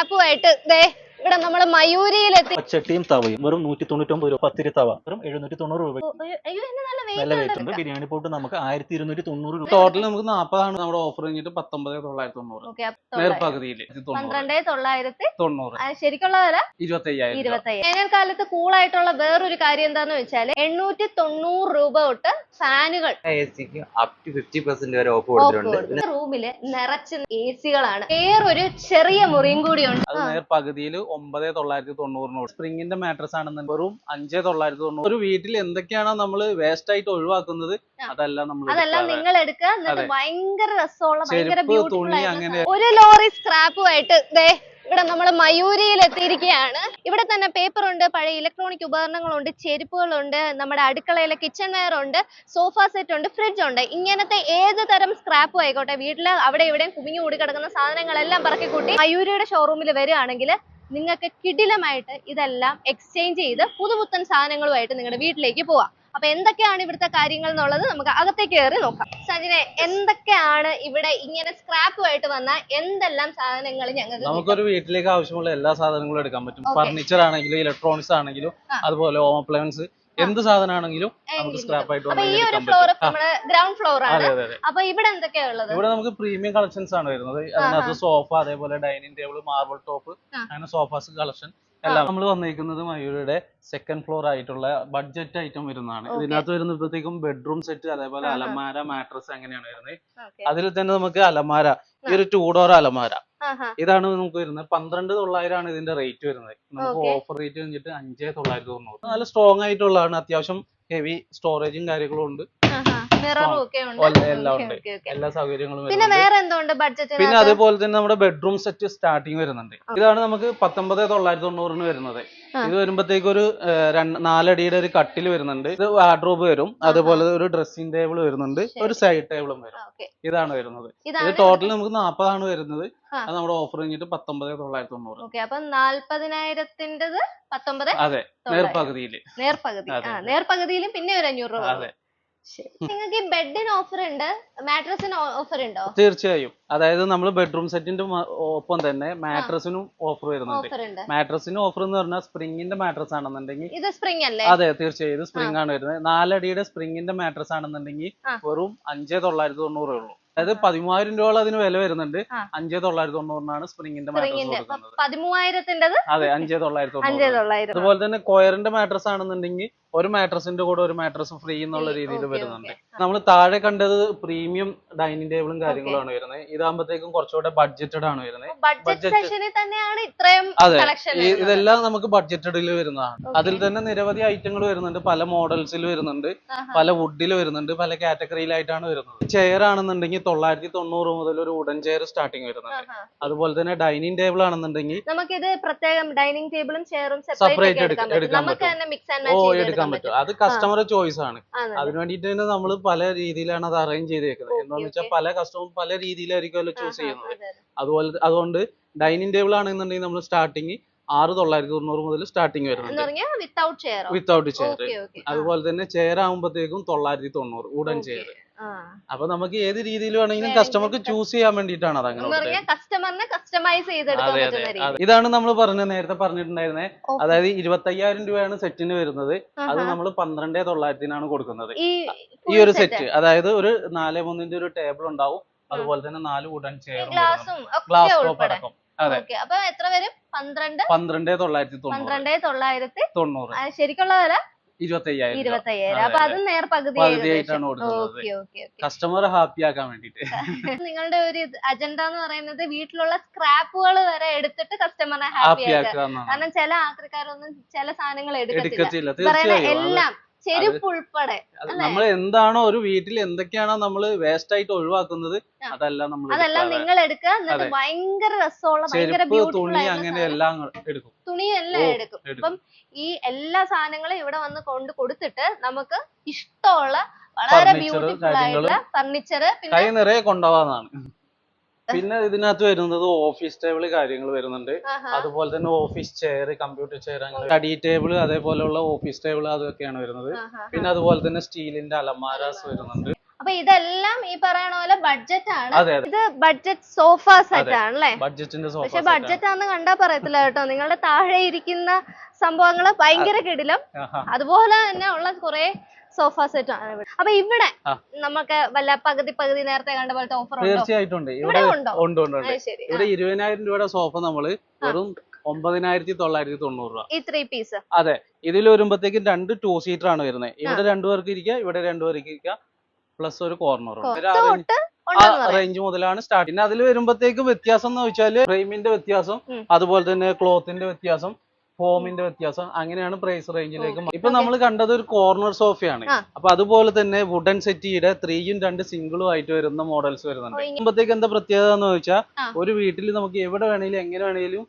സ്ക്രാപ്പുമായിട്ട് ദേ ഇവിടെ നമ്മൾ മയൂരിയിലെത്തി പച്ചട്ടിയും തവയും. വെറും നൂറ്റി തൊണ്ണൂറ്റൊമ്പത് രൂപ. പത്തിരി തവ. വെറും എഴുന്നൂറ്റി തൊണ്ണൂറ് രൂപ അയ്യോ ഇന്ന് നല്ല നല്ല വെയിറ്റ് ഉണ്ട് ബിരിയാണി പോട്ട് നമുക്ക് ആയിരത്തി ഇരുന്നൂറ്റി തൊണ്ണൂറ് രൂപ. ടോട്ടൽ നമുക്ക് നാൽപ്പതാണ് നമ്മുടെ ഓഫർ കഴിഞ്ഞിട്ട് പത്തൊമ്പത് തൊള്ളായിരത്തി തൊണ്ണൂറ്. പകുതിയിൽ പന്ത്രണ്ട് തൊള്ളായിരത്തി തൊണ്ണൂറ്. ശരിക്കുള്ള വില ഇരുപത്തി അയ്യായിരം ഇരുപത്തയ്യായിരം. വേനൽക്കാലത്ത് കൂളായിട്ടുള്ള വേറൊരു കാര്യം എന്താന്ന് വെച്ചാൽ എണ്ണൂറ്റി തൊണ്ണൂറ് രൂപ തൊട്ട് ഫാനുകൾ. എ സിക്ക് അപ് ടു ഫിഫ്റ്റി പെർസെന്റ് വരെ ഓഫ് കൊടുത്തിട്ടുണ്ട്. റൂമിൽ നിറച്ച് എ സികളാണ് വേറൊരു ചെറിയ മുറിയും കൂടി ഉണ്ട് നേർപകുതിയിൽ ഒമ്പത് തൊള്ളായിരത്തി തൊണ്ണൂറിനോട്. സ്പ്രിങ്ങിന്റെ മാട്രസ് ആണെന്നുണ്ടെങ്കിൽ വെറും അഞ്ച് തൊള്ളായിരത്തി തൊണ്ണൂറ്. ഒരു വീട്ടിൽ എന്തൊക്കെയാണോ നമ്മൾ വേസ്റ്റ് ആയിട്ട് ഒഴിവാക്കുന്നത് അതല്ല നമ്മൾ അതെല്ലാം നിങ്ങൾ എടുക്കുക. ഭയങ്കര രസമുള്ള ഭയങ്കര ബ്യൂട്ടിഫുൾ തുണി അങ്ങനെ. ഒരു ലോറി സ്ക്രാപ്പുമായിട്ട് ദേ ഇവിടെ നമ്മൾ മയൂരിയിൽ എത്തിയിരിക്കുകയാണ്. ഇവിടെ തന്നെ പേപ്പർ ഉണ്ട് പഴയ ഇലക്ട്രോണിക് ഉപകരണങ്ങളുണ്ട് ചെരുപ്പുകളുണ്ട് നമ്മുടെ അടുക്കളയിലെ കിച്ചൺ വെയർ ഉണ്ട് സോഫ സെറ്റ് ഉണ്ട് ഫ്രിഡ്ജ് ഉണ്ട്. ഇങ്ങനത്തെ ഏത് തരം സ്ക്രാപ്പും ആയിക്കോട്ടെ വീട്ടിൽ അവിടെ ഇവിടെയും കുമിഞ്ഞു കൂടി കിടക്കുന്ന സാധനങ്ങളെല്ലാം പറക്കി കൂട്ടി മയൂരിയുടെ ഷോറൂമിൽ വരികയാണെങ്കിൽ നിങ്ങൾക്ക് കിടിലമായിട്ട് ഇതെല്ലാം എക്സ്ചേഞ്ച് ചെയ്ത് പുതുപുത്തൻ സാധനങ്ങളുമായിട്ട് നിങ്ങളുടെ വീട്ടിലേക്ക് പോവാം. അപ്പൊ എന്തൊക്കെയാണ് ഇവിടുത്തെ കാര്യങ്ങൾ എന്നുള്ളത് നമുക്ക് അകത്തേക്ക് കയറി നോക്കാം. സജിനെ എന്തൊക്കെയാണ് ഇവിടെ ഇങ്ങനെ സ്ക്രാപ്പുമായിട്ട് വന്ന എന്തെല്ലാം സാധനങ്ങൾ ഞങ്ങൾക്ക് നമുക്കൊരു വീട്ടിലേക്ക് ആവശ്യമുള്ള എല്ലാ സാധനങ്ങളും എടുക്കാൻ പറ്റും. ഫർണിച്ചർ ആണെങ്കിലും ഇലക്ട്രോണിക്സ് ആണെങ്കിലും അതുപോലെ ഹോം അപ്ലയൻസ് എന്ത് സാധനമാണെങ്കിലും നമുക്ക്. സ്ക്രാപ്പ് ആയിട്ട് ഈ ഒരു ഫ്ലോർ ആ, ഗ്രൗണ്ട് ഫ്ലോർ ആണ്. അതെ അതെ അതെ. അപ്പൊ ഇവിടെ എന്തൊക്കെയാ ഉള്ളത്? ഇവിടെ നമുക്ക് പ്രീമിയം കളക്ഷൻസ് ആണ് വരുന്നത്. അതിനകത്ത് സോഫ അതേപോലെ ഡൈനിങ് ടേബിൾ മാർബിൾ ടോപ്പ് ആ. അങ്ങനെ സോഫാസ് കളക്ഷൻ എല്ലാം നമ്മൾ വന്നിരിക്കുന്നത് മയൂരിയുടെ സെക്കൻഡ് ഫ്ലോർ ആയിട്ടുള്ള ബഡ്ജറ്റ് ഐറ്റം വരുന്നതാണ്. ഇതിനകത്ത് വരുന്നപ്പോഴത്തേക്കും ബെഡ്റൂം സെറ്റ് അതേപോലെ അലമാര മാട്രസ് അങ്ങനെയാണ് വരുന്നത്. അതിൽ തന്നെ നമുക്ക് അലമാര ഈ ഒരു ടൂ ഡോർ അലമാര. ഇതാണ് നമുക്ക് വരുന്നത്. പന്ത്രണ്ട് തൊള്ളായിരമാണ് ഇതിന്റെ റേറ്റ് വരുന്നത്. നമുക്ക് ഓഫർ റേറ്റ് കഴിഞ്ഞിട്ട് അഞ്ചേ തൊള്ളായിരത്തി തൊണ്ണൂറ്. നല്ല സ്ട്രോങ് ആയിട്ടുള്ളതാണ്. അത്യാവശ്യം ഹെവി സ്റ്റോറേജും കാര്യങ്ങളും ഉണ്ട്. മിററും ഒക്കെ ഉണ്ട്. എല്ലാം ഉണ്ട്. എല്ലാ സൗകര്യങ്ങളും പിന്നെ വേറെ എന്തുണ്ട് ബഡ്ജറ്റ് പിന്നെ അതുപോലെ തന്നെ നമ്മുടെ ബെഡ്റൂം സെറ്റ് സ്റ്റാർട്ടിങ് വരുന്നുണ്ട്. ഇതാണ് നമുക്ക് പത്തൊമ്പത് തൊള്ളായിരത്തി തൊണ്ണൂറിന് വരുന്നത് ഇത് വരുമ്പോഴത്തേക്ക് ഒരു നാലടിയുടെ ഒരു കട്ടിൽ വരുന്നുണ്ട്. ഇത് വാർഡ്രോബ് വരും. അതുപോലെ ഒരു ഡ്രസ്സിംഗ് ടേബിൾ വരുന്നുണ്ട്. ഒരു സൈഡ് ടേബിളും വരും. ഇതാണ് വരുന്നത്. ഇത് ടോട്ടൽ നമുക്ക് നാൽപ്പതാണ് വരുന്നത്. അത് നമ്മുടെ ഓഫർ കഴിഞ്ഞിട്ട് പത്തൊമ്പത് തൊള്ളായിരത്തി തൊണ്ണൂറ് ഓക്കെ അപ്പൊ നാല്പതിനായിരത്തിന്റെത് പത്തൊമ്പത് അതെ നേർപ്പകുതിയിൽ നേർപകുതിയിൽ നേർപകുതി. നേർപകുതിയിലും പിന്നെ ഒരു അഞ്ഞൂറ് രൂപ. നിങ്ങൾക്ക് ഈ ബെഡിന് ഓഫർ ഉണ്ട് മാട്രസിന് ഓഫർ ഉണ്ടോ? തീർച്ചയായും. അതായത് നമ്മൾ ബെഡ്റൂം സെറ്റിന്റെ ഒപ്പം തന്നെ മാട്രസിനും ഓഫർ വരുന്നുണ്ട്. മാട്രസിന് ഓഫർ എന്ന് പറഞ്ഞാൽ സ്പ്രിങ്ങിന്റെ മാട്രസ് ആണെന്നുണ്ടെങ്കിൽ ഇത് സ്പ്രിംഗ് അല്ലേ? അതെ തീർച്ചയായും ഇത് സ്പ്രിംഗ് ആണ് വരുന്നത്. നാലടിയുടെ സ്പ്രിങ്ങിന്റെ മാട്രസ് ആണെന്നുണ്ടെങ്കിൽ വെറും അഞ്ചേ തൊള്ളായിരത്തി തൊണ്ണൂറേ ഉള്ളൂ. അതായത് പതിമൂവായിരം രൂപ അതിന് വില വരുന്നുണ്ട്. അഞ്ചേ തൊള്ളായിരത്തി തൊണ്ണൂറിനാണ് സ്പ്രിങ്ങിന്റെ മാട്രസ് അതെ അഞ്ചേ തൊള്ളായിരത്തി തൊണ്ണൂറ്. അതുപോലെ തന്നെ കൊയറിന്റെ മാട്രസ് ആണെന്നുണ്ടെങ്കിൽ ഒരു മാട്രസിന്റെ കൂടെ ഒരു മാട്രസ് ഫ്രീ എന്നുള്ള രീതിയിൽ വരുന്നുണ്ട്. നമ്മൾ താഴെ കണ്ടത് പ്രീമിയം ഡൈനിങ് ടേബിളും കാര്യങ്ങളുമാണ് വരുന്നത്. ഇതാകുമ്പോഴത്തേക്കും കുറച്ചുകൂടെ ബഡ്ജറ്റഡ് ആണ് വരുന്നത്. ഇതെല്ലാം നമുക്ക് ബഡ്ജറ്റഡിൽ വരുന്നതാണ്. അതിൽ തന്നെ നിരവധി ഐറ്റങ്ങൾ വരുന്നുണ്ട്. പല മോഡൽസിൽ വരുന്നുണ്ട്. പല വുഡിൽ വരുന്നുണ്ട്. പല കാറ്റഗറിയിലായിട്ടാണ് വരുന്നത്. ചെയർ ആണെന്നുണ്ടെങ്കിൽ തൊള്ളായിരത്തി തൊണ്ണൂറ് മുതൽ ഒരു വുഡൻ ചെയർ സ്റ്റാർട്ടിങ് വരുന്നുണ്ട് അതുപോലെ തന്നെ ഡൈനിങ് ടേബിൾ ആണെന്നുണ്ടെങ്കിൽ നമുക്കിത് പ്രത്യേകം ഡൈനിങ് ടേബിളും ചെയറും സെപ്പറേറ്റ് എടുക്കാം എടുക്കാൻ പറ്റും. നമുക്ക് തന്നെ മിക്സ് ആൻഡ് മാച്ച് എടുക്കാൻ പറ്റും. അത് കസ്റ്റമർ ചോയ്സ് ആണ്. അതിനു വേണ്ടിയിട്ട് തന്നെ നമ്മൾ പല രീതിയിലാണ് അത് അറേഞ്ച് ചെയ്തേക്കുന്നത്. എന്താന്ന് വെച്ചാൽ പല കസ്റ്റമർ പല രീതിയിലായിരിക്കുമല്ലോ ചൂസ് ചെയ്യുന്നത്. അതെ, അതെ. അതുപോലെ അതുകൊണ്ട് ഡൈനിങ് ടേബിൾ ആണെന്നുണ്ടെങ്കിൽ നമ്മൾ സ്റ്റാർട്ടിങ് ആറ് തൊള്ളായിരത്തി തൊണ്ണൂറ് മുതൽ സ്റ്റാർട്ടിങ് വരുന്നത് വരുന്നുണ്ട്. വിത്തൗട്ട് ചെയർ അതുപോലെ തന്നെ ചെയർ ആകുമ്പോഴത്തേക്കും തൊള്ളായിരത്തി തൊണ്ണൂറ് വുഡൻ ചെയർ അപ്പൊ നമുക്ക് ഏത് രീതിയിൽ വേണമെങ്കിലും കസ്റ്റമർക്ക് ചൂസ് ചെയ്യാൻ വേണ്ടിയിട്ടാണ് അത് അങ്ങനെ കസ്റ്റമറിനെ കസ്റ്റമൈസ് ചെയ്തെടുക്കാൻ. ഇതാണ് നമ്മൾ പറഞ്ഞ നേരത്തെ പറഞ്ഞിട്ടുണ്ടായിരുന്നേ. അതായത് ഇരുപത്തയ്യായിരം രൂപയാണ് സെറ്റിന് വരുന്നത്. അത് നമ്മൾ പന്ത്രണ്ടേ തൊള്ളായിരത്തിനാണ് കൊടുക്കുന്നത്. ഈ ഒരു സെറ്റ് അതായത് ഒരു നാല് മൂന്നിന്റെ ഒരു ടേബിൾ ഉണ്ടാവും. അതുപോലെ തന്നെ നാല് വുഡൻ ചെയർ ഗ്ലാസും ടോപ്പ് അടക്കം. അതെ. അപ്പൊ എത്ര വരും? പന്ത്രണ്ട്? പന്ത്രണ്ടേ തൊള്ളായിരത്തി തൊണ്ണൂറ്. പന്ത്രണ്ടേ തൊള്ളായിരത്തി തൊണ്ണൂറ്. ശരിക്കുള്ള വില? ഇരുപത്തയ്യായിരം രൂപ. ഇരുപത്തയ്യായിരം അപ്പൊ അതെ. അത് നേർപകുതി പകുതിയായിട്ടാണ് കൊടുക്കുന്നത്. കസ്റ്റമറെ ഹാപ്പി ആക്കാൻ വേണ്ടിട്ട്. നിങ്ങളുടെ ഒരു അജണ്ട എന്ന് പറയുന്നത് വീട്ടിലുള്ള സ്ക്രാപ്പുകൾ വരെ എടുത്തിട്ട് കസ്റ്റമറിനെ ഹാപ്പി ആക്കുക. കാരണം ചില ആൾക്കാരൊന്നും ചില സാധനങ്ങൾ എടുക്കത്തില്ല. എല്ലാം ചെരുപ്പ് ഉൾപ്പെടെ നമ്മൾ എന്താണോ ഒരു വീട്ടിൽ എന്തൊക്കെയാണോ നമ്മൾ വേസ്റ്റ് ആയിട്ട് ഒഴിവാക്കുന്നത് അതെല്ലാം നമ്മൾ അതെല്ലാം നിങ്ങൾ എടുക്കുക എന്നിട്ട്. ഭയങ്കര രസമുള്ള ഭയങ്കര ബ്യൂട്ടിഫുൾ തുണി അങ്ങനെ എല്ലാം എടുക്കും. തുണി എല്ലാം എടുക്കും. അപ്പം ഈ എല്ലാ സാധനങ്ങളും ഇവിടെ വന്ന് കൊണ്ട് കൊടുത്തിട്ട് നമുക്ക് ഇഷ്ടമുള്ള വളരെ ബ്യൂട്ടിഫുൾ ആയിട്ടുള്ള ഫർണിച്ചർ പിന്നെ കൈ നിറയെ കൊണ്ടുപോകാന്നാണ് പിന്നെ ഇതിനകത്ത് വരുന്നത് ഓഫീസ് ടേബിൾ കാര്യങ്ങൾ വരുന്നുണ്ട്. അതുപോലെ തന്നെ ഓഫീസ് ചെയർ കമ്പ്യൂട്ടർ ചെയർ അങ്ങനെ സ്റ്റഡി ടേബിൾ അതേപോലെയുള്ള ഓഫീസ് ടേബിൾ അതൊക്കെയാണ് വരുന്നത്. പിന്നെ അതുപോലെ തന്നെ സ്റ്റീലിന്റെ അലമാരാസ് വരുന്നുണ്ട്. അപ്പൊ ഇതെല്ലാം ഈ പറയണ പോലെ ബഡ്ജറ്റ് ആണ്. ഇത് ബഡ്ജറ്റ് സോഫ സെറ്റ് ആണല്ലേ ആണ് അല്ലേ? പക്ഷെ ബഡ്ജറ്റ് ആണെന്ന് കണ്ടാ പറയത്തില്ല കേട്ടോ. നിങ്ങളുടെ താഴെ ഇരിക്കുന്ന സംഭവങ്ങൾ ഭയങ്കര കിടിലം. അതുപോലെ തന്നെ ഉള്ള കുറെ സോഫ സെറ്റ് ആണ് ഇവിടെ. അപ്പൊ ഇവിടെ നമുക്ക് വല്ല പകുതി പകുതി നേരത്തെ കണ്ട പോലത്തെ ഓഫർ ഉണ്ടോ? തീർച്ചയായിട്ടും ഉണ്ട്. ഇവിടെ ഉണ്ട്? ഉണ്ട് ഇവിടെ ഇരുപതിനായിരം രൂപയുടെ സോഫ നമ്മൾ വെറും ഒമ്പതിനായിരത്തി തൊള്ളായിരത്തി തൊണ്ണൂറ് രൂപ. ഈ ത്രീ പീസ് അതെ. ഇതിൽ വരുമ്പോഴത്തേക്കും രണ്ട് ടൂ സീറ്റർ ആണ് വരുന്നത്. ഇവിടെ രണ്ടുപേർക്ക് ഇരിക്കുക ഇവിടെ രണ്ടുപേർക്ക് ഇരിക്കുക പ്ലസ് ഒരു കോർണർ ഉണ്ടെന്ന് റേഞ്ച് മുതലാണ് സ്റ്റാർട്ട് പിന്നെ അതിൽ വരുമ്പോഴത്തേക്കും വ്യത്യാസം എന്ന് വെച്ചാൽ ഫ്രെയിമിന്റെ വ്യത്യാസം അതുപോലെ തന്നെ ക്ലോത്തിന്റെ വ്യത്യാസം ഫോമിന്റെ വ്യത്യാസം അങ്ങനെയാണ് പ്രൈസ് റേഞ്ചിലേക്ക് ഇപ്പൊ നമ്മൾ കണ്ടത് ഒരു കോർണർ സോഫയാണ്. അപ്പൊ അതുപോലെ തന്നെ വുഡൻ സെറ്റിയുടെ ത്രീയും രണ്ട് സിംഗിളും ആയിട്ട് വരുന്ന മോഡൽസ് വരുന്നുണ്ട്. ഇപ്പത്തേക്ക് എന്താ പ്രത്യേകത എന്ന് വെച്ചാൽ ഒരു വീട്ടിൽ നമുക്ക് എവിടെ വേണേലും എങ്ങനെ വേണേലും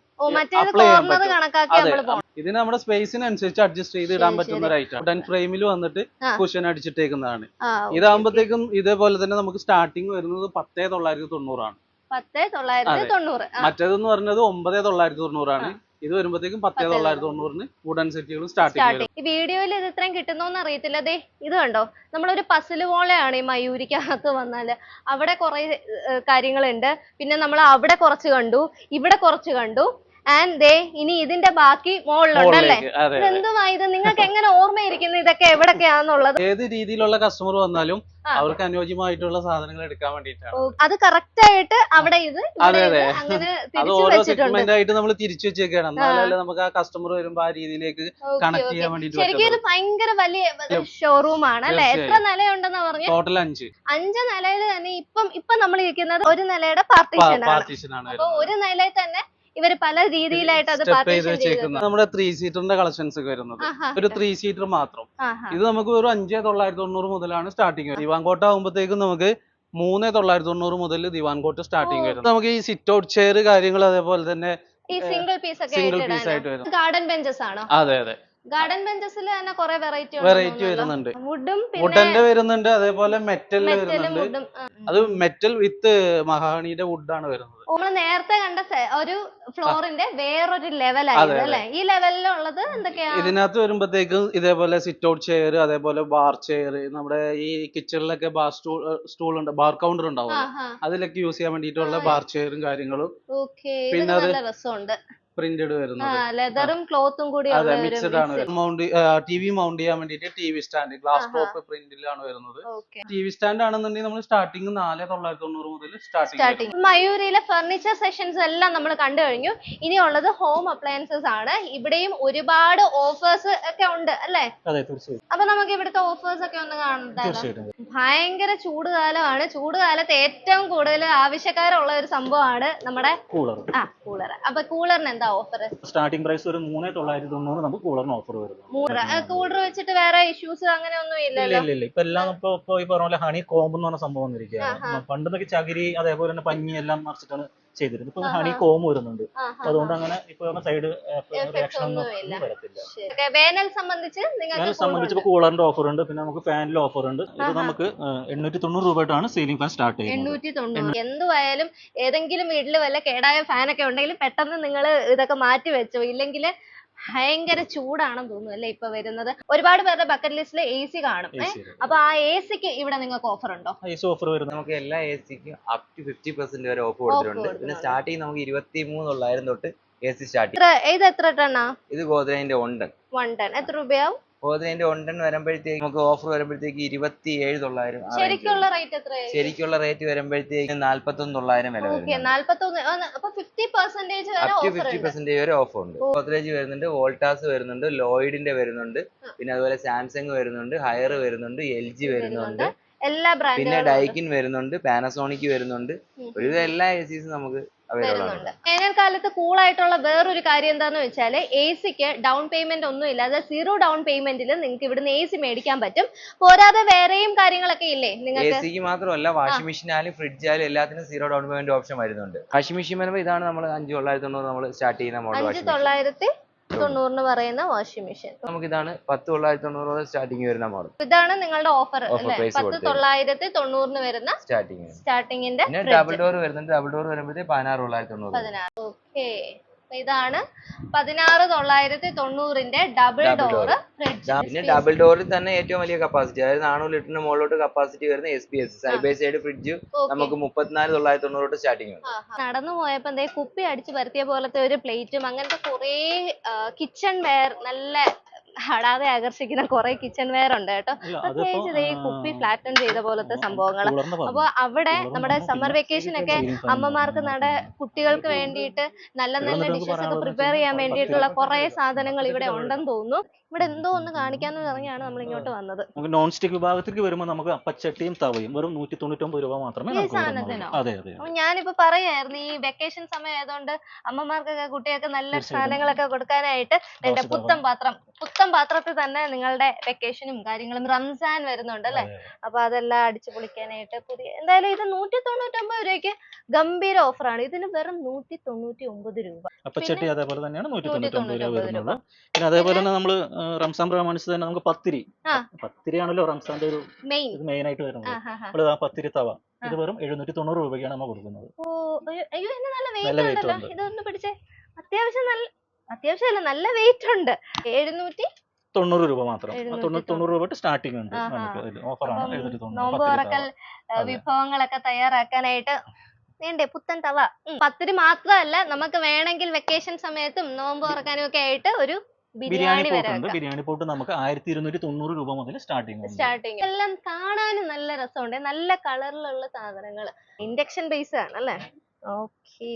ഇതിന് നമ്മുടെ സ്പേസിനനുസരിച്ച് അഡ്ജസ്റ്റ് ചെയ്ത് ഇടാൻ പറ്റുന്ന ഒരു ഐറ്റം വുഡൻ ഫ്രെയിമിൽ വന്നിട്ട്. കുഷൻ അടിച്ചിട്ടേക്കുന്നതാണ്. ഇതാകുമ്പോഴത്തേക്കും ഇതേപോലെ തന്നെ നമുക്ക് സ്റ്റാർട്ടിങ് വരുന്നത് പത്തേ തൊള്ളായിരത്തി തൊണ്ണൂറാണ്. മറ്റേതെന്ന് പറഞ്ഞത് ഒമ്പതേ തൊള്ളായിരത്തി തൊണ്ണൂറാണ്. ഇത് വരുമ്പോഴത്തേക്കും പത്തേ തൊള്ളായിരത്തി തൊണ്ണൂറിന് വുഡൻ സെറ്റുകളും സ്റ്റാർട്ട് ഈ വീഡിയോയിൽ ഇത് ഇത്രയും കിട്ടുന്നോന്ന് അറിയത്തില്ല. ദേ ഇത് കണ്ടോ? നമ്മളൊരു പസിൽ പോലെയാണ് ഈ മയൂരിക്കകത്ത് വന്നാൽ. അവിടെ കുറെ കാര്യങ്ങളുണ്ട്. പിന്നെ നമ്മൾ അവിടെ കുറച്ച് കണ്ടു ഇവിടെ കുറച്ച് കണ്ടു. ആൻഡ് ദേ ഇനി ഇതിന്റെ ബാക്കി മുകളിലുണ്ട് അല്ലേ? മുകളിലേക്ക് അതെ ഇതെന്തുവാ ഇത്? നിങ്ങൾക്ക് എങ്ങനെ ഓർമ്മയിരിക്കുന്നു ഇതൊക്കെ എവിടൊക്കെയാന്നുള്ളത്? ഏത് രീതിയിലുള്ള കസ്റ്റമർ വന്നാലും അവർക്ക് അനുയോജ്യമായിട്ടുള്ള സാധനങ്ങൾ എടുക്കാൻ വേണ്ടിയിട്ടാണ്. അത് കറക്റ്റ് ആയിട്ട് അവിടെ ഇത് അതെ, അതെ. അത് ഓരോ സെഗ്മെന്റ് ആയിട്ട് നമ്മൾ തിരിച്ചു വെച്ചേക്കാണ്. എന്നാലല്ലേ നമുക്ക് ആ കസ്റ്റമർ വരുമ്പോ ആ രീതിയിലേക്ക് കണക്ട്. ചെയ്യാൻ വേണ്ടിട്ട് ശരിക്കും ഇത് ഭയങ്കര വലിയ ഷോറൂം ആണ് അല്ലെ? എത്ര. നിലയുണ്ടെന്ന് പറഞ്ഞു? ടോട്ടൽ അഞ്ച്. അഞ്ച് നിലയിൽ തന്നെ ഇപ്പം ഇപ്പം നമ്മൾ ഇരിക്കുന്നത് ഒരു നിലയുടെ പാർട്ടീഷൻ ആണ്. പാർട്ടീഷൻ ആണ് അപ്പൊ ഒരു നിലയിൽ തന്നെ ഇവർ പല രീതിയിലായിട്ട് അത് നമ്മുടെ ത്രീ സീറ്ററിന്റെ കളക്ഷൻസ് ഒക്കെ വരുന്നത്. ഒരു ത്രീ സീറ്റർ മാത്രം. ഇത് നമുക്ക് ഒരു അഞ്ചേ തൊള്ളായിരത്തി തൊണ്ണൂറ് മുതലാണ് സ്റ്റാർട്ടിങ് ദിവാൻകോട്ട ആകുമ്പോഴത്തേക്കും നമുക്ക് മൂന്നേ തൊള്ളായിരത്തി തൊണ്ണൂറ് മുതൽ ദിവാൻകോട്ട് സ്റ്റാർട്ടിങ്. വരും നമുക്ക് ഈ സിറ്റ് ഔട്ട് ചെയർ കാര്യങ്ങൾ അതേപോലെ തന്നെ ഈ സിംഗിൾ പീസ് ഒക്കെ സിംഗിൾ പീസ് ആയിട്ട് വരും. ഗാർഡൻ ബെഞ്ചസ് ആണോ? അതെ അതെ. ഗാർഡൻ ബെഞ്ചസിൽ തന്നെ കുറെ വെറൈറ്റി വെറൈറ്റി വരുന്നുണ്ട്. വുഡും വുഡന്റെ വരുന്നുണ്ട് അതേപോലെ മെറ്റൽ വരുന്നുണ്ട്. അത് മെറ്റൽ വിത്ത് മഹാണിയുടെ വുഡാണ് വരുന്നത്. നമ്മൾ നേരത്തെ കണ്ട ഒരു ഫ്ലോറിന്റെ വേറൊരു ലെവലായിരുന്നു. അല്ലെ? ഈ ലെവലിലുള്ളത് എന്തൊക്കെയാണ്? ഇതിനകത്ത് വരുമ്പോഴത്തേക്കും ഇതേപോലെ സിറ്റ് ഔട്ട് ചെയർ അതേപോലെ ബാർ ചെയർ നമ്മുടെ ഈ കിച്ചണിലൊക്കെ ബാർ സ്റ്റൂൾ സ്റ്റൂൾ ഉണ്ട് ബാർ കൗണ്ടർ ഉണ്ടാവും അതിലൊക്കെ യൂസ് ചെയ്യാൻ വേണ്ടിയിട്ടുള്ള ബാർ ചെയറും കാര്യങ്ങളും. പിന്നെ അത് പ്രിന്റഡ് വരുന്നത്. ലെതറും ക്ലോത്തും കൂടി അതെ മിക്സഡ് ആണ് മൗണ്ട് ടി വി മൗണ്ട് ചെയ്യാൻ വേണ്ടിയിട്ട് T V stand glass top പ്രിന്റിലാണ് വരുന്നത്. ടി വി സ്റ്റാൻഡ് ആണെന്നുണ്ടെങ്കിൽ നമ്മൾ സ്റ്റാർട്ടിങ് നാല് തൊള്ളായിരത്തി തൊണ്ണൂറ് മുതൽ സ്റ്റാർട്ടിങ് മയൂരിയിലെ ഫർണിച്ചർ സെഷൻസ് എല്ലാം നമ്മൾ കണ്ടു കഴിഞ്ഞു. ഇനിയുള്ളത് ഹോം അപ്ലയൻസസ് ആണ്. ഇവിടെയും ഒരുപാട് ഓഫേഴ്സ് ഒക്കെ ഉണ്ട് അല്ലേ? അതെ തീർച്ചയായും. അപ്പൊ നമുക്ക് ഇവിടുത്തെ ഓഫേഴ്സ് ഒക്കെ ഒന്ന് കാണുന്നതാണ് ഭയങ്കര ചൂട് കാലമാണ് ചൂട് ചൂടുകാലത്ത് ഏറ്റവും കൂടുതൽ ആവശ്യക്കാരുള്ള ഒരു സംഭവമാണ് നമ്മുടെ കൂളർ ആ കൂളർ അപ്പൊ കൂളറിന് എന്താ ഓഫർ സ്റ്റാർട്ടിംഗ് പ്രൈസ് ഒരു മൂന്ന് തൊള്ളായിരത്തി തൊണ്ണൂറ് നമുക്ക് കൂളറിന് ഓഫർ വരുന്നത് കൂളർ വെച്ചിട്ട് വേറെ ഇഷ്യൂസ് അങ്ങനെ ഒന്നും ഇല്ല ഇല്ലല്ലോ ഇല്ല. ഇപ്പൊ എല്ലാം ഇപ്പൊ ഈ പറഞ്ഞ പോലെ ഹണി കോമ്പ് എന്ന് പറഞ്ഞ സംഭവം. വന്നിരിക്കുകയാണ്. പണ്ടൊക്കെ ചകിരി അതേപോലെ തന്നെ പഞ്ഞി എല്ലാം നിറച്ചിട്ടാണ് ചെയ്തിരുന്നത് ഇപ്പൊ. ഹണി കോം വരുന്നുണ്ട്. അപ്പൊ അതുകൊണ്ട് അങ്ങനെ ഇപ്പൊ സൈഡ് റിയാക്ഷൻ ഒന്നും വരത്തില്ല. വേനൽ സംബന്ധിച്ച് ഞാൻ സംബന്ധിച്ച് ഇപ്പൊ കൂളറിന്റെ ഓഫർ ഉണ്ട്. പിന്നെ നമുക്ക് ഫാനിൽ ഓഫർ ഉണ്ട്. ഇത് നമുക്ക് എണ്ണൂറ്റി തൊണ്ണൂറ് രൂപയായിട്ടാണ് സീലിംഗ് ഫാൻ സ്റ്റാർട്ട് ചെയ്യുന്നത്. എണ്ണൂറ്റി തൊണ്ണൂറ് എന്തുവായാലും ഏതെങ്കിലും വീട്ടിൽ വല്ല കേടായ ഫാനൊക്കെ ഉണ്ടെങ്കിൽ പെട്ടെന്ന് നിങ്ങൾ ഇതൊക്കെ മാറ്റി വെച്ചോ? ഇല്ലെങ്കിൽ ഭയങ്കര ചൂടാണെന്ന് തോന്നുന്നു അല്ലേ ഇപ്പൊ വരുന്നത്? ഒരുപാട് പേരുടെ ബക്കറ്റ് ലിസ്റ്റിൽ എ സി കാണും? അപ്പൊ ആ എ സിക്ക് ഇവിടെ നിങ്ങൾക്ക് ഓഫർ ഉണ്ടോ? ഓഫർ വരുന്നത് നമുക്ക് എല്ലാ എ സിക്കും അപ് ടു ഫിഫ്റ്റി പെർസെന്റ് വരെ ഓഫ് കൊടുത്തിട്ടുണ്ട്. പിന്നെ സ്റ്റാർട്ട് സ്റ്റാർട്ടിങ് നമുക്ക് ഇരുപത്തി മൂന്നുള്ളായിരം തൊട്ട് എ സി സ്റ്റാർട്ട് എത്ര ഇത് എത്ര ടണ്ണാ ഇത് ഗോദ്രേജിന്റെ ഒണ്ടൻ വൺ ടൺ എത്ര രൂപയാവും? ഗോദ്രേജിന്റെ ഒണ്ടൻ വരുമ്പോഴത്തേക്ക് നമുക്ക് ഓഫർ വരുമ്പോഴത്തേക്ക് ഇരുപത്തി ഏഴ് തൊള്ളായിരം ശരിക്കുള്ള റേറ്റ് എത്രയായി? ശരിക്കുള്ള റേറ്റ് വരുമ്പോഴത്തേക്ക് നാല്പത്തൊന്ന് തൊള്ളായിരം വില ഫിഫ്റ്റി പെർസെന്റേജ് വരെ ഓഫർ ഉണ്ട്. ഗോദ്രേജ് വരുന്നുണ്ട് വോൾട്ടാസ് വരുന്നുണ്ട് ലോയിഡിന്റെ വരുന്നുണ്ട് പിന്നെ അതുപോലെ സാംസങ് വരുന്നുണ്ട് ഹയർ വരുന്നുണ്ട് എൽ ജി വരുന്നുണ്ട്. എല്ലാ പിന്നെ ഡൈക്കിൻ വരുന്നുണ്ട് പാനസോണിക് വരുന്നുണ്ട്. ഒരുവിധം എല്ലാ എ സീസും നമുക്ക് വരുന്നുണ്ട് വേനൽക്കാലത്ത് കൂൾ ആയിട്ടുള്ള വേറൊരു കാര്യം എന്താന്ന് വെച്ചാൽ എ സിക്ക് ഡൗൺ പേയ്മെന്റ് ഒന്നും ഇല്ലാതെ സീറോ ഡൗൺ പേയ്മെന്റിൽ നിങ്ങൾക്ക് ഇവിടുന്ന് എ സി മേടിക്കാൻ പറ്റും. പോരാതെ വേറെയും കാര്യങ്ങളൊക്കെ ഇല്ലേ നിങ്ങൾക്ക്? മാത്രമല്ല വാഷിംഗ് മെഷീനാലും ഫ്രിഡ്ജാലും ഫ്രിഡ്ജ് എല്ലാത്തിനും സീറോ ഡൗൺ പേയ്മെന്റ് ഓപ്ഷൻ വരുന്നുണ്ട്. വാഷിംഗ് മെഷീൻ വരുമ്പോൾ ഇതാണ് നമ്മൾ അഞ്ച് തൊള്ളായിരത്തി തൊണ്ണൂറ് നമ്മൾ സ്റ്റാർട്ട് ചെയ്യുന്ന മോഡൽ അഞ്ച് തൊള്ളായിരത്തി തൊണ്ണൂറിന് പറയുന്ന വാഷിംഗ് മെഷീൻ. നമുക്ക് ഇതാണ് പത്ത് തൊള്ളായിരത്തി തൊണ്ണൂറ് സ്റ്റാർട്ടിംഗ് വരുന്ന മോഡൽ. ഇതാണ് നിങ്ങളുടെ ഓഫർ പത്ത് തൊള്ളായിരത്തി തൊണ്ണൂറിന് വരുന്ന സ്റ്റാർട്ടിങ് സ്റ്റാർട്ടിങ്ങിന്റെ പിന്നെ ഡബിൾ ഡോർ വരുന്നുണ്ട്. ഡബിൾ ഡോർ വരുമ്പോഴത്തേക്ക് പതിനാറ് തൊള്ളായിരത്തി തൊണ്ണൂറ് പതിനാറ്. ഓക്കെ ഇതാണ് പതിനാറ് തൊള്ളായിരത്തി തൊണ്ണൂറിന്റെ ഡബിൾ ഡോർ ഫ്രിഡ്ജ് പിന്നെ ഡബിൾ ഡോറിൽ തന്നെ ഏറ്റവും വലിയ കപ്പാസിറ്റി അതായത് നാനൂറ് ലിറ്ററിന് മുകളിലോട്ട് കപ്പാസിറ്റി വരുന്ന S P S side by side fridge നമുക്ക് മുപ്പത്തിനാല് തൊള്ളായിരത്തി തൊണ്ണൂറ് ഉണ്ട്. നടന്നു പോയപ്പോ എന്തേ കുപ്പി അടിച്ച് പരത്തിയ പോലത്തെ ഒരു പ്ലേറ്റും അങ്ങനത്തെ കുറേ കിച്ചൺ വെയർ നല്ല ഹടാതെ ആകർഷിക്കുന്ന കുറെ കിച്ചൺ വെയർ ഉണ്ട് കേട്ടോ. പ്രത്യേകിച്ച് ഈ കുപ്പി ഫ്ലാറ്റൺ ചെയ്ത പോലത്തെ സംഭവങ്ങൾ അപ്പോൾ അപ്പൊ അവിടെ നമ്മുടെ സമ്മർ വെക്കേഷൻ ഒക്കെ അമ്മമാർക്ക് നമ്മുടെ നട കുട്ടികൾക്ക് വേണ്ടിയിട്ട് നല്ല നല്ല ഡിഷസ് ഒക്കെ പ്രിപ്പയർ ചെയ്യാൻ വേണ്ടിയിട്ടുള്ള കുറെ സാധനങ്ങൾ ഇവിടെ ഉണ്ടെന്ന് തോന്നുന്നു. ഇവിടെ എന്തോ ഒന്ന് കാണിക്കാന്ന് പറഞ്ഞാണ് നമ്മൾ ഇങ്ങോട്ട് വന്നത്. നമുക്ക് നോൺ സ്റ്റിക് വിഭാഗത്തിലേക്ക് വരുമ്പോൾ നമുക്ക് അപ്പച്ചട്ടിയും തവയും വെറും നൂറ്റി തൊണ്ണൂറ്റൊമ്പത് രൂപ മാത്രമേ അതെ അതെ ഞാനിപ്പോ പറയായിരുന്നു ഈ വെക്കേഷൻ സമയം ആയതുകൊണ്ട് അമ്മമാർക്കൊക്കെ കുട്ടികൾക്ക് നല്ല. സാധനങ്ങളൊക്കെ കൊടുക്കാനായിട്ട് പുത്തൻ പാത്രം പുത്തൻ പാത്രത്തിൽ തന്നെ നിങ്ങളുടെ വെക്കേഷനും കാര്യങ്ങളും റംസാൻ വരുന്നുണ്ട് അല്ലെ. അപ്പൊ അതെല്ലാം അടിച്ചു പൊളിക്കാനായിട്ട് പുതിയ എന്തായാലും ഇത് നൂറ്റി തൊണ്ണൂറ്റൊമ്പത് രൂപയ്ക്ക് ഗംഭീര ഓഫറാണ് ഇതിന് വെറും നൂറ്റി തൊണ്ണൂറ്റി ഒമ്പത് രൂപ. അപ്പച്ചട്ടി അതേപോലെ തന്നെയാണ് നൂറ്റി തൊണ്ണൂറ്റൊമ്പത് രൂപ വരുന്നുള്ളൂ. പിന്നെ അതേപോലെ തന്നെ നമ്മൾ റംസാൻ പ്രമാണിച്ച് തന്നെ നമുക്ക് പത്തിരി. പത്തിരിയാണല്ലോ റംസാന്റെ ഒരു മെയിൻ ആയിട്ട് വരുന്നത്. നമ്മൾ ആ പത്തിരി തവ. ഇത് വെറും എഴുന്നൂറ്റി തൊണ്ണൂറ് രൂപയ്ക്കാണ് നമ്മൾ കൊടുക്കുന്നത്. ഓ അയ്യോ നല്ല വെയിറ്റ് ഉണ്ടല്ലോ. ഉണ്ട്. ഇതൊന്ന് പിടിച്ചേ. അത്യാവശ്യം നല്ല അത്യാവശ്യമല്ല നല്ല വെയിറ്റ് ഉണ്ട്. എഴുന്നൂറ്റി തൊണ്ണൂറ് രൂപ മാത്രം. തൊണ്ണൂറ് രൂപ സ്റ്റാർട്ടിംഗ് ഉണ്ട്. ഓഫറാണ് നോമ്പ് തുറക്കൽ. വിഭവങ്ങളൊക്കെ തയ്യാറാക്കാനായിട്ട് വേണ്ടേ? പുത്തൻ തവ. പത്തിന് പത്തിരി മാത്രമല്ല നമുക്ക് വേണമെങ്കിൽ വെക്കേഷൻ സമയത്തും നോമ്പ് തുറക്കാനും ഒക്കെ ആയിട്ട് ഒരു ബിരിയാണി പോട്ടുണ്ട്. ബിരിയാണി പോട്ട് നമുക്ക് ആയിരത്തി ഇരുന്നൂറ്റി തൊണ്ണൂറ് രൂപ മുതൽ സ്റ്റാർട്ടിംഗ് ഉണ്ട്. സ്റ്റാർട്ടിങ് എല്ലാം കാണാനും നല്ല രസമുണ്ട്. നല്ല കളറിലുള്ള സാധനങ്ങൾ ഇൻഡക്ഷൻ ബേസ് ആണ് അല്ലേ? ഓക്കേ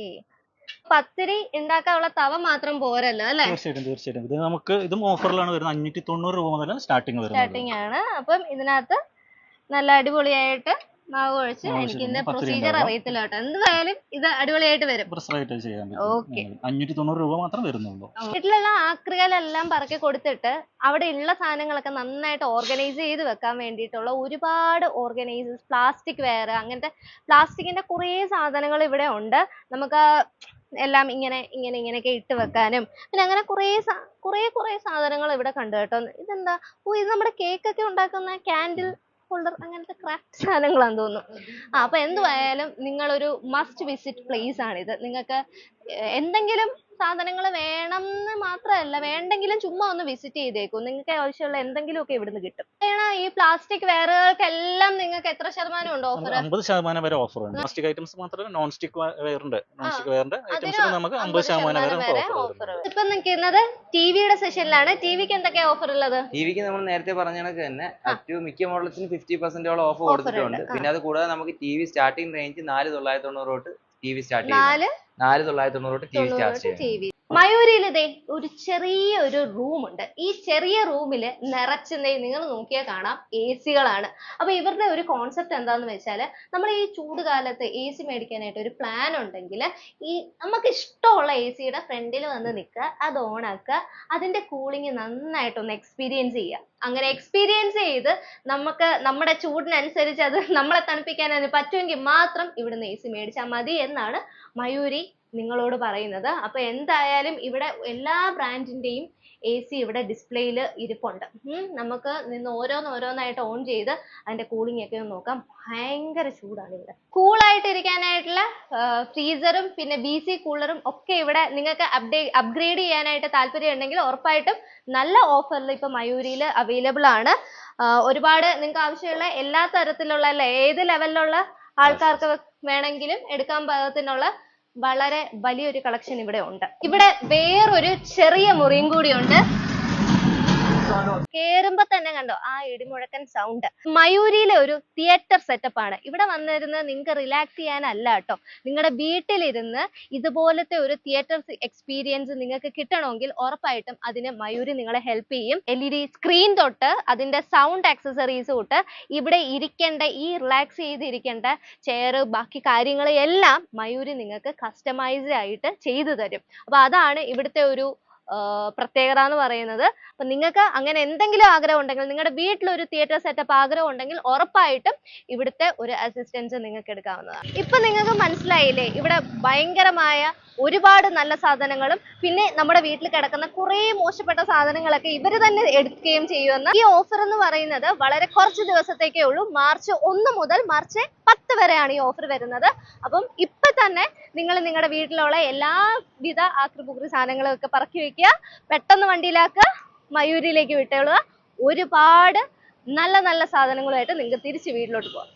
പത്തിരി ഉണ്ടാക്കാനുള്ള തവ മാത്രം പോരല്ലോ അല്ലേ? തീർച്ചയായിട്ടും തീർച്ചയായിട്ടും. ഇത് നമുക്ക് ഇതും ഓഫറിലാണ് വരുന്നത്. അഞ്ഞൂറ്റി തൊണ്ണൂറ് രൂപ മുതൽ സ്റ്റാർട്ടിംഗ് സ്റ്റാർട്ടിങ് ആണ്. അപ്പം ഇതിനകത്ത് നല്ല അടിപൊളിയായിട്ട് മാവ് കുഴച്ച് എനിക്ക് ഇതിന്റെ പ്രൊസീജിയർ അറിയത്തില്ല കേട്ടോ. എന്തായാലും ഇത് അടിപൊളിയായിട്ട് വരും. പറ്റും. അഞ്ഞൂറ്റി തൊണ്ണൂറ് രൂപ മാത്രം വരുന്നുള്ളൂ. വീട്ടിലുള്ള ആക്രികളെല്ലാം പറക്കി കൊടുത്തിട്ട് അവിടെ ഉള്ള സാധനങ്ങളൊക്കെ നന്നായിട്ട് ഓർഗനൈസ് ചെയ്ത് വെക്കാൻ വേണ്ടിയിട്ടുള്ള ഒരുപാട് ഓർഗനൈസേഴ്സ് പ്ലാസ്റ്റിക് വെയർ അങ്ങനത്തെ പ്ലാസ്റ്റിക്കിന്റെ കുറേ സാധനങ്ങൾ ഇവിടെ ഉണ്ട്. നമുക്ക് എല്ലാം ഇങ്ങനെ ഇങ്ങനെ ഇങ്ങനെയൊക്കെ ഇട്ട് വെക്കാനും. പിന്നെ അങ്ങനെ കുറേ സാ കുറേ കുറേ സാധനങ്ങൾ ഇവിടെ കണ്ടു കേട്ടോ. ഇതെന്താ? ഓ ഇത് നമ്മുടെ കേക്ക് ഒക്കെ ഉണ്ടാക്കുന്ന ക്യാൻഡിൽ ഹോൾഡർ അങ്ങനത്തെ ക്രാഫ്റ്റ് സാധനങ്ങളാന്ന് തോന്നുന്നു. ആ അപ്പൊ എന്തുവായാലും നിങ്ങളൊരു മസ്റ്റ് വിസിറ്റ് പ്ലേസ് ആണിത്. നിങ്ങൾക്ക് എന്തെങ്കിലും സാധനങ്ങൾ വേണമെന്ന് മാത്രമല്ല വേണ്ടെങ്കിലും ചുമ്മാ ഒന്ന് വിസിറ്റ് ചെയ്തേക്കും. നിങ്ങൾക്ക് ആവശ്യമുള്ള എന്തെങ്കിലും ഒക്കെ ഇവിടുന്ന് കിട്ടും. ഏണാ ഈ പ്ലാസ്റ്റിക് വെയറുകൾക്കെല്ലാം നിങ്ങൾക്ക് എത്ര ശതമാനം ഉണ്ട് ഓഫർ അമ്പത് ശതമാനം വരെ ഓഫർ ഉണ്ട്. പ്ലാസ്റ്റിക് ഐറ്റംസ് മാത്രമല്ല നോൺ സ്റ്റിക് വെയറിന്റെ നോൺ സ്റ്റിക് വെയറിന്റെ ഐറ്റംസിന് നമുക്ക് അമ്പത് ശതമാനം വരെ ഓഫർ ഇപ്പൊ നിൽക്കുന്നത് ടിവിയുടെ സെഷനിലാണ് ടിവിക്ക് എന്തൊക്കെയാ ഓഫർ ഉള്ളത്? ടിവിക്ക് നമ്മൾ നേരത്തെ പറഞ്ഞ കണക്ക് തന്നെ അറ്റു മിക്ക മോഡൽസിന് ഫിഫ്റ്റി പെർസെന്റോളം ഓഫ് Offer കൊടുത്തിട്ടുണ്ട്. പിന്നെ അത് കൂടാതെ നമുക്ക് ടി വി സ്റ്റാർട്ടിംഗ് റേഞ്ച് നാല് തൊള്ളായിരത്തി തൊണ്ണൂറ് തൊട്ട് ടി വി സ്റ്റാർട്ട് ചെയ്യുന്നത് നാല് തൊള്ളായിരത്തി തൊണ്ണൂറ് ടി വി മയൂരിൽ ഇതേ ഒരു ചെറിയ ഒരു റൂം ഉണ്ട് ഈ ചെറിയ റൂമിൽ നിറച്ചെന്തേ നിങ്ങൾ നോക്കിയാൽ കാണാം എ സികളാണ്. അപ്പൊ ഇവരുടെ ഒരു കോൺസെപ്റ്റ് എന്താന്ന് വെച്ചാൽ നമ്മൾ ഈ ചൂട് കാലത്ത് എ മേടിക്കാൻ ആയിട്ട് ഒരു പ്ലാൻ ഉണ്ടെങ്കിൽ ഈ നമുക്ക് ഇഷ്ടമുള്ള എ സിയുടെ ഫ്രണ്ടിൽ വന്ന് നിൽക്കുക അത് ഓൺ ആക്കുക അതിന്റെ കൂളിംഗ് നന്നായിട്ടൊന്ന് എക്സ്പീരിയൻസ് ചെയ്യുക. അങ്ങനെ എക്സ്പീരിയൻസ് ചെയ്ത് നമുക്ക് നമ്മുടെ ചൂടിനനുസരിച്ച് അത് നമ്മളെ തണുപ്പിക്കാൻ അതിന് പറ്റുമെങ്കിൽ മാത്രം ഇവിടുന്ന് സി മേടിച്ചാൽ മതി എന്നാണ് മയൂരി നിങ്ങളോട് പറയുന്നത്. അപ്പോൾ എന്തായാലും ഇവിടെ എല്ലാ ബ്രാൻഡിന്റെയും എ സി ഇവിടെ ഡിസ്പ്ലേയിൽ ഇരിപ്പുണ്ട്. ഉം നമുക്ക് നിന്ന് ഓരോന്ന് ഓരോന്നായിട്ട് ഓൺ ചെയ്ത് അതിന്റെ കൂളിംഗ് ഒക്കെ ഒന്ന് നോക്കാം. ഭയങ്കര ചൂടാണ് ഇവിടെ. കൂളായിട്ട് ഇരിക്കാനായിട്ടുള്ള ഫ്രീസറും പിന്നെ ബി സി കൂളറും ഒക്കെ ഇവിടെ നിങ്ങൾക്ക് അപ്ഡേ അപ്ഗ്രേഡ് ചെയ്യാനായിട്ട് താല്പര്യം ഉണ്ടെങ്കിൽ ഉറപ്പായിട്ടും നല്ല ഓഫറിൽ ഇപ്പൊ മയൂരിയിൽ അവൈലബിൾ ആണ്. ഒരുപാട് നിങ്ങൾക്ക് ആവശ്യമുള്ള എല്ലാ തരത്തിലുള്ള അല്ലെ ഏത് ലെവലിലുള്ള ആൾക്കാർക്ക് വേണമെങ്കിലും എടുക്കാൻ പാകത്തിനുള്ള വളരെ വലിയൊരു കളക്ഷൻ ഇവിടെ ഉണ്ട്. ഇവിടെ വേറൊരു ചെറിയ മുറിയും കൂടിയുണ്ട്. കേറുമ്പോ തന്നെ കണ്ടോ ആ ഇടിമുഴക്കൻ സൗണ്ട് മയൂരിയിലെ ഒരു തിയേറ്റർ സെറ്റപ്പ് ആണ്. ഇവിടെ വന്നിരുന്ന് നിങ്ങൾക്ക് റിലാക്സ് ചെയ്യാനല്ല കേട്ടോ. നിങ്ങളുടെ വീട്ടിലിരുന്ന് ഇതുപോലത്തെ ഒരു തിയേറ്റർ എക്സ്പീരിയൻസ് നിങ്ങൾക്ക് കിട്ടണമെങ്കിൽ ഉറപ്പായിട്ടും അതിന് മയൂരി നിങ്ങളെ ഹെൽപ്പ് ചെയ്യും. എൽ ഇ ഡി സ്ക്രീൻ തൊട്ട് അതിന്റെ സൗണ്ട് ആക്സസറീസ് തൊട്ട് ഇവിടെ ഇരിക്കേണ്ട ഈ റിലാക്സ് ചെയ്തിരിക്കേണ്ട ചെയർ ബാക്കി കാര്യങ്ങളെല്ലാം മയൂരി നിങ്ങൾക്ക് കസ്റ്റമൈസ്ഡ് ആയിട്ട് ചെയ്തു തരും. അപ്പൊ അതാണ് ഇവിടുത്തെ ഒരു പ്രത്യേകത എന്ന് പറയുന്നത്. അപ്പൊ നിങ്ങൾക്ക് അങ്ങനെ എന്തെങ്കിലും ആഗ്രഹം ഉണ്ടെങ്കിൽ നിങ്ങളുടെ വീട്ടിൽ ഒരു തിയേറ്റർ സെറ്റപ്പ് ആഗ്രഹം ഉണ്ടെങ്കിൽ ഉറപ്പായിട്ടും ഇവിടുത്തെ ഒരു അസിസ്റ്റൻസ് നിങ്ങൾക്ക് എടുക്കാവുന്നതാണ്. ഇപ്പൊ നിങ്ങൾക്ക് മനസ്സിലായില്ലേ? ഇവിടെ ഭയങ്കരമായ ഒരുപാട് നല്ല സാധനങ്ങളും പിന്നെ നമ്മുടെ വീട്ടിൽ കിടക്കുന്ന കുറേ മോശപ്പെട്ട സാധനങ്ങളൊക്കെ ഇവർ തന്നെ എടുക്കുകയും ചെയ്യുമെന്ന്. ഈ ഓഫർ എന്ന് പറയുന്നത് വളരെ കുറച്ച് ദിവസത്തേക്കേ ഉള്ളൂ. മാർച്ച് ഒന്ന് മുതൽ മാർച്ച് പത്ത് പത്ത് വരെയാണ് ഈ ഓഫർ വരുന്നത്. അപ്പം ഇപ്പൊ തന്നെ നിങ്ങൾ നിങ്ങളുടെ വീട്ടിലുള്ള എല്ലാവിധ ആക്രിപുക്രി സാധനങ്ങളും ഒക്കെ പറക്കി വെക്കുക. പെട്ടെന്ന് വണ്ടിയിലാക്കുക. മയൂരിയിലേക്ക് വിട്ടോളുക. ഒരുപാട് നല്ല നല്ല സാധനങ്ങളുമായിട്ട് നിങ്ങൾക്ക് തിരിച്ച് വീട്ടിലോട്ട് പോകാം